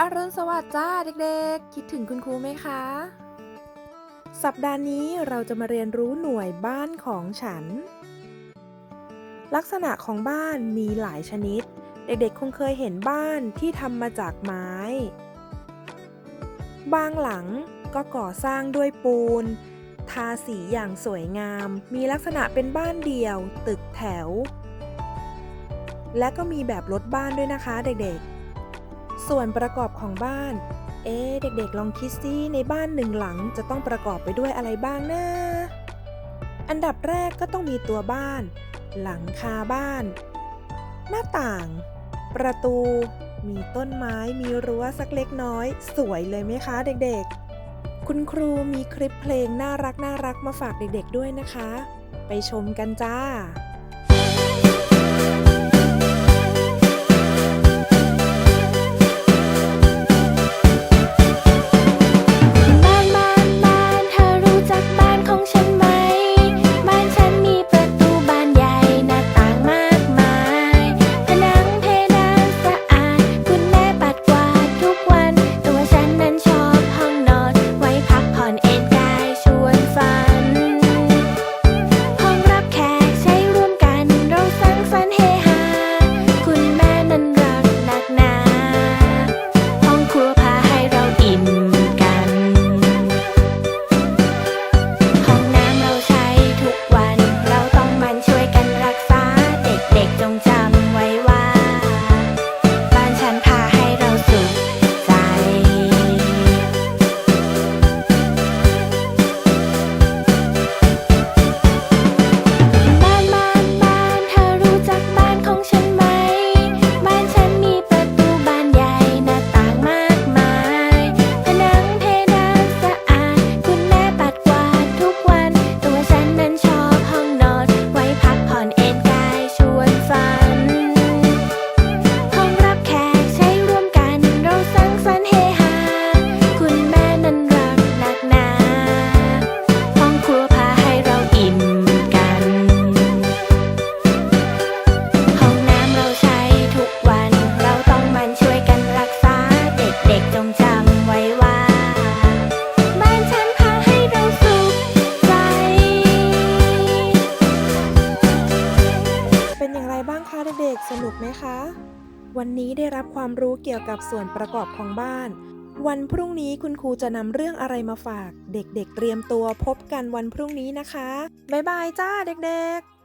อรุณสวัสดิ์จ้าเด็กๆ คิดถึงคุณครูไหมคะ สัปดาห์นี้เราจะมาเรียนรู้หน่วยบ้านของฉัน ลักษณะของบ้านมีหลายชนิด เด็กๆ คงเคยเห็นบ้านที่ทำมาจากไม้ บางหลังก็ก่อสร้างด้วยปูน ทาสีอย่างสวยงาม มีลักษณะเป็นบ้านเดี่ยว ตึกแถว และก็มีแบบรถบ้านด้วยนะคะเด็กๆ ส่วนประกอบของบ้าน เอ๊ะเด็กๆลองคิดซิในบ้านหนึ่งหลังจะต้องประกอบไปด้วยอะไรบ้างนะ อันดับแรกก็ต้องมีตัวบ้าน หลังคาบ้าน หน้าต่าง ประตู มีต้นไม้มีรั้วสักเล็กน้อย สวยเลยไหมคะ เด็กๆ คุณครูมีคลิปเพลงน่ารักน่ารักมาฝากเด็กๆด้วยนะคะ ไปชมกันจ้า เด็กๆ สนุกไหมคะ วันนี้ได้รับความรู้เกี่ยวกับส่วนประกอบของบ้าน วันพรุ่งนี้คุณครูจะนำเรื่องอะไรมาฝาก เด็กๆเตรียมตัวพบกันวันพรุ่งนี้นะคะ บ๊ายบายจ้าเด็กๆ